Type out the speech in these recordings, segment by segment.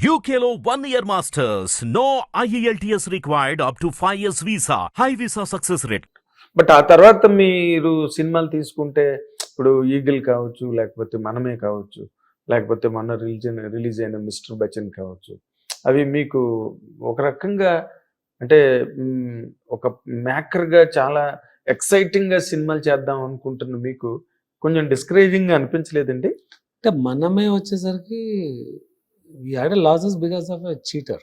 One year masters. No E IELTS required up to 5 years visa. High visa success rate. But ఆ తర్వాత మీరు సినిమాలు తీసుకుంటే ఇప్పుడు ఈగిల్ కావచ్చు లేకపోతే మనమే కావచ్చు లేకపోతే మన రిలీజన్ రిలీజ్ అయిన మిస్టర్ బచ్చన్ కావచ్చు అవి మీకు ఒక రకంగా అంటే ఒక మేకర్గా చాలా ఎక్సైటింగ్గా సినిమాలు చేద్దాం అనుకుంటున్న మీకు కొంచెం డిస్కరేజింగ్గా అనిపించలేదండి అంటే మనమే వచ్చేసరికి we had losses because of a cheater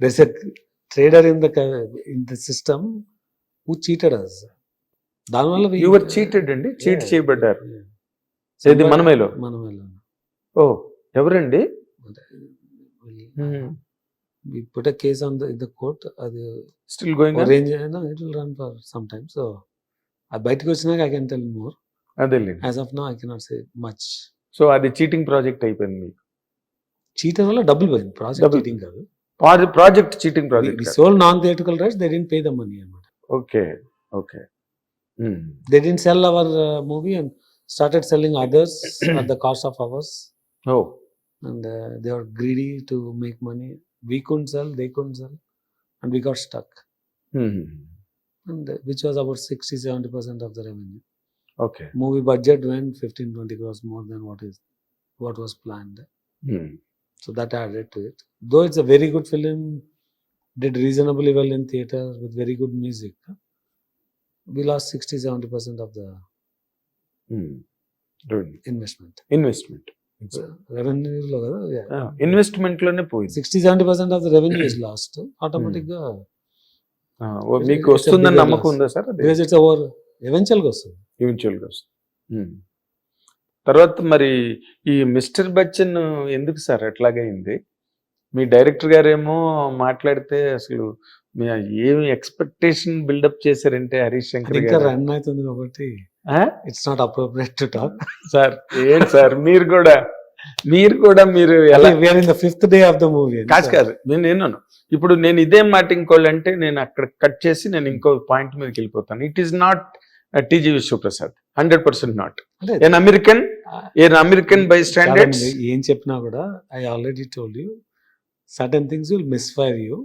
there's a trader in the in the system who cheated us దానివల్ల we- యువర్ చీటెడ్ అండి? చీట్. చేయబడ్డారు. ఏది మనమేలో? మనమేలో. ఓ ఎవరండి? We put a case on the in the court అది still going range అయినా it will run for some time so అది బయటకు వచ్చినాక ఐ కెన్ టెల్ మోర్ అదేలేండి. As of now I cannot say much so అది cheating project అయిపోయింది మీకు cheater వల్ల డబ్బులు పోయింది ప్రాజెక్ట్. చీటింగ్ కాదు project cheating project sole non theatrical rights they didn't pay the money అనమాట okay okay they didn't sell our uh, movie and started selling others at the cost of ours oh and uh, they were greedy to make money we couldn't sell they couldn't sell and we got stuck and uh, which was about 60 70 percent of okay movie budget went 15 20 crores more than what is what was planned so that added to it though it's a very good film did reasonably well in theater with very good music we lost 60 70 percent of the investment investment revenue లో కదా ఇన్వెస్ట్మెంట్లోనే పోయింది sixty seventy percent of the revenue is lost ఆటోమేటిక్గా మీకు వస్తుందని నమ్మకం. ఉందా sir it's over ఎవెన్చువల్గా వస్తుంది ఈవెన్చువల్గా వస్తుంది Hmm. తర్వాత మరి ఈ మిస్టర్ బచ్చన్ ఎందుకు సార్ ఎట్లాగైంది మీ డైరెక్టర్ గారేమో మాట్లాడితే అసలు మీ ఏమి ఎక్స్పెక్టేషన్ బిల్డప్ చేశారంటే హరీష్ శంకర్ రన్ అవుతుంది కాబట్టి? It's not appropriate to talk sir ఏంటి సార్ మీరు కూడా మీరు కూడా మీరు ఎలా we're in the fifth day of the movie కాదు కాదు నేను నేను ఇప్పుడు నేను ఇదే మాట ఇంకోళ్ళు అంటే నేను అక్కడ కట్ చేసి నేను ఇంకో పాయింట్ మీదకి వెళ్ళిపోతాను. It is not TG Vishwaprasad hundred percent not an American an American by standards ఏం చెప్పినా కూడా I already told you certain things will misfire you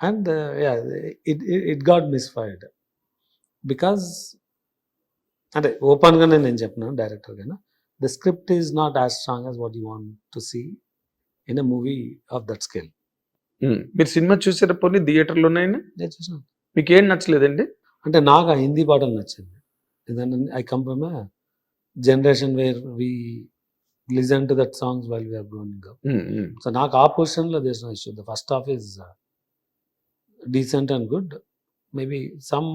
and it it got misfired because అంటే ఓపెన్గానే నేను చెప్పిన డైరెక్టర్గా the script is not as strong as what you want to see in a movie of that scale మీరు సినిమా చూసారా పోనీ థియేటర్లోనైనా నేను చూసాను మీకు ఏం నచ్చలేదండి? అంటే నాకు ఆ హిందీ పాటలు నచ్చింది. ఎందుకంటే I come from generation where we listen to that songs while we're growing up. So నాకు ఆ పొజిషన్లో no issue the first half is decent and good maybe some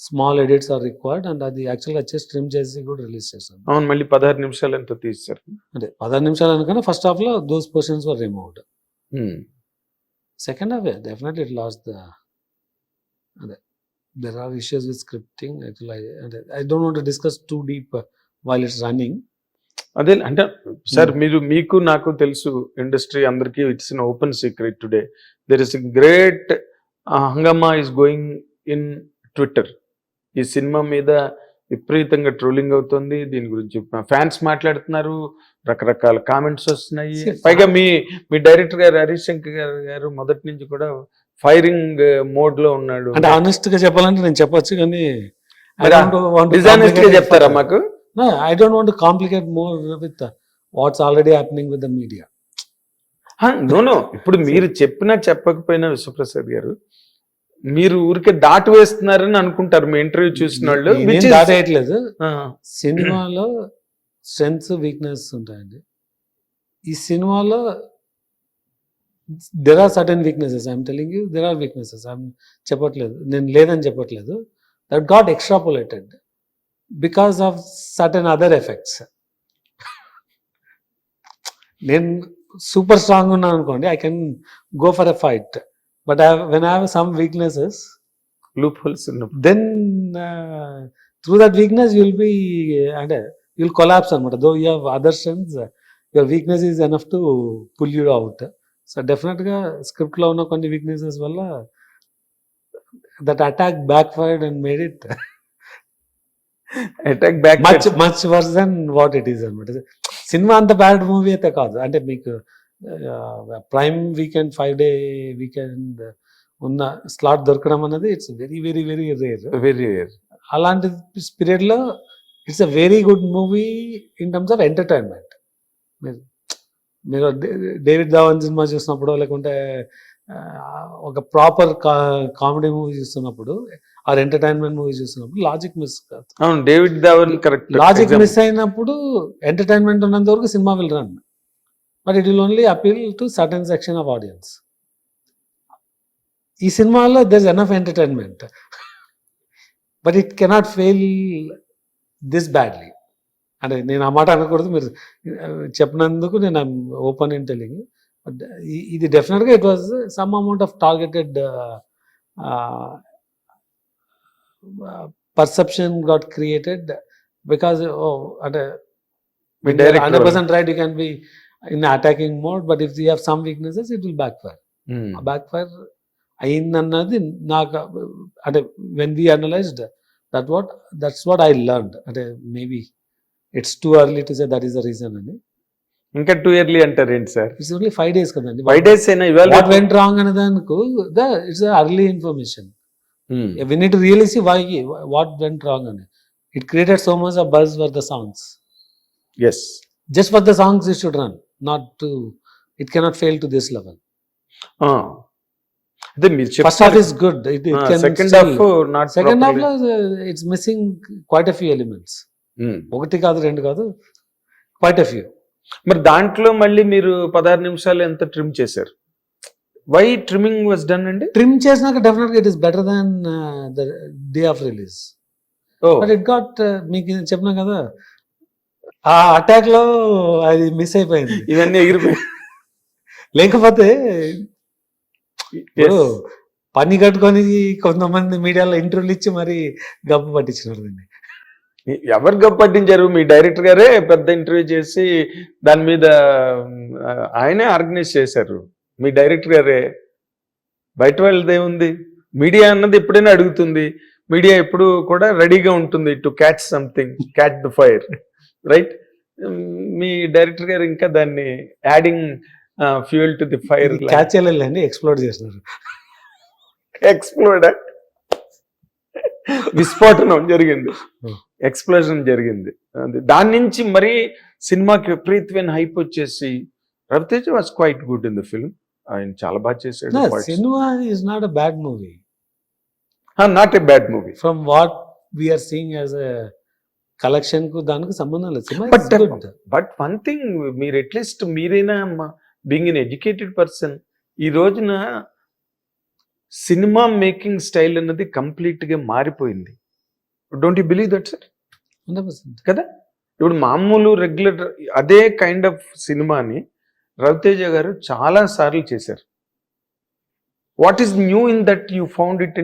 small edits are required and అది యాక్చువల్గా వచ్చి stream చేసి కూడా release చేశాను. అవును మళ్ళీ పదహారు నిమిషాలు ఎంతో తీస్తారు అంటే పదహారు నిమిషాలు అనుకున్నా ఫస్ట్ హాఫ్లో those positions were removed second half definitely it lost the అదే. There are issues with scripting అంటే I don't want discuss too deep while it's running అదే అంటే సార్ Hmm. మీరు మీకు నాకు తెలుసు ఇండస్ట్రీ అందరికీ it's in open secret today there is great hungama is going in Twitter ఈ సినిమా మీద విపరీతంగా ట్రోలింగ్ అవుతుంది. దీని గురించి ఫ్యాన్స్ మాట్లాడుతున్నారు. రకరకాల కామెంట్స్ వస్తున్నాయి. పైగా మీ మీ డైరెక్టర్ గారు హరీష్ శంకర్ గారు గారు మొదటి నుంచి కూడా ఫైరింగ్ మోడ్లో ఉన్నాడు. అంటే ఆనెస్ట్గా చెప్పాలంటే నేను చెప్పొచ్చు కానీ గా చెప్తారా మాకు? I don't want complicate more with what's already happening with the media no no ఇప్పుడు మీరు చెప్పినా చెప్పకపోయినా విశ్వప్రసాద్ గారు మీరు ఊరికే దాటి వేస్తున్నారని అనుకుంటారు. మీ ఇంటర్వ్యూ చూసిన వాళ్ళు దాటేయట్లేదు సినిమాలో స్ట్రెంగ్స్ వీక్నెస్ ఉంటాయండి. ఈ సినిమాలో there are certain weaknesses I'm telling you there are weaknesses I'm చెప్పట్లేదు. నేను లేదని చెప్పట్లేదు. That got extrapolated because of certain other effects నేను సూపర్ స్ట్రాంగ్ ఉన్నాను అనుకోండి I can go for a fight but when I have some weaknesses loopholes ఉన్నప్పుడు then through that weakness you'll be అంటే you'll collapse అనమాట. Though you have other strengths your weakness is enough to pull you out so డెఫినెట్గా స్క్రిప్ట్లో ఉన్న కొన్ని weaknesses వల్ల that attack backfired and made it attack back much much worse than what it is అనమాట. సినిమా అంత bad movie అయితే కాదు. అంటే మీకు prime weekend five day weekend ఉన్న స్లాట్ దొరకడం అనేది it's very very very rare very అలాంటి పీరియడ్లో it's a very good movie in terms of entertainment మీరు మీరు డేవిడ్ ధావన్ సినిమా చూసినప్పుడు లేకుంటే ఒక ప్రాపర్ కామెడీ మూవీ చూస్తున్నప్పుడు ఆర్ ఎంటర్టైన్మెంట్ మూవీ చూస్తున్నప్పుడు లాజిక్ మిస్ కాదు. అవును David Dhawan correct. Logic miss అయినప్పుడు ఎంటర్టైన్మెంట్ ఉన్నంత వరకు cinema will run but it will only appeal to certain section of audience. ఈ సినిమాలో there enough entertainment. But it cannot fail this badly. అంటే నేను ఆ మాట అనకూడదు మీరు చెప్పినందుకు నేను ఓపెన్ ఇన్ టెలింగ్ బట్ ఇది డెఫినెట్గా it was some amount of targeted perception got created because అంటే hundred percent right you can be in attacking mode but if you have some weaknesses it will backfire backfire అయిందన్నది నాకు అంటే when we analysed that what that's what I learn అంటే maybe it's too early to say that is the reason అని ఇంకా too early అంటారు ఏంటి sir it's only five days కదండి five days అయినా ఇవాళ వాట్ వెంట్ రాంగ్ అనే దానికి it's early information Hmm. we need to really see why what went wrong on it. It created so much of buzz for the songs. yes Just for the songs, it should run, not to. It cannot fail to this level. ఆ. అదే మీరు is good. It, it can second half not second half లో, uh, it's missing quite a few elements. Hmm. ఒకటి కాదు రెండు కాదు quite a few మరి దాంట్లో మళ్ళీ మీరు పదహారు నిమిషాలు ఎంత ట్రిమ్ చేశారు? వై ట్రిమ్మింగ్ వాజ్ డన్ అండి? ట్రిమ్ చేసినాక డెఫినెట్గా it is better than the day of release but it got మీకు చెప్పినా కదా ఆ అటాక్లో అది మిస్ అయిపోయింది. ఇవన్నీ ఎగిరిపోయి లేకపోతే పని కట్టుకొని కొంతమంది మీడియాలో ఇంటర్వ్యూలు ఇచ్చి మరి గబ్బు పట్టించినారు దీన్ని. ఎవరు గప్ప పట్టించారు? మీ డైరెక్టర్ గారే పెద్ద ఇంటర్వ్యూ చేసి దాని మీద ఆయనే ఆర్గనైజ్ చేశారు. మీ డైరెక్టర్ గారే. బయట వాళ్ళది ఏముంది? మీడియా అన్నది ఎప్పుడైనా అడుగుతుంది. మీడియా ఎప్పుడు కూడా రెడీగా ఉంటుంది to catch something catch the fire right me director గారు ఇంకా దాన్ని adding fuel to the fire catch explore చేసినారు ఎక్స్ప్లోడ్ విస్ఫోటనం జరిగింది. ఎక్స్ప్లోజన్ జరిగింది. దాని నుంచి మరీ సినిమాకి విపరీతమైన హైప్ వచ్చేసి Ravi Teja was quite good in the film ఆయన చాలా బాగా చేశాడు cinema is not bad movie not a bad movie from what we are seeing as a కలెక్షన్కు దానికి సంబంధం లేదు. that- బట్ వన్ థింగ్ మీరు అట్లీస్ట్ మీరైనా బీయింగ్ ఎన్ ఎడ్యుకేటెడ్ పర్సన్ ఈ రోజున సినిమా మేకింగ్ స్టైల్ అన్నది కంప్లీట్గా మారిపోయింది don't you believe that sir కదా? ఇప్పుడు మామూలు రెగ్యులర్ అదే కైండ్ ఆఫ్ సినిమాని రవితేజ గారు చాలా సార్లు చేశారు. What is new in that you found it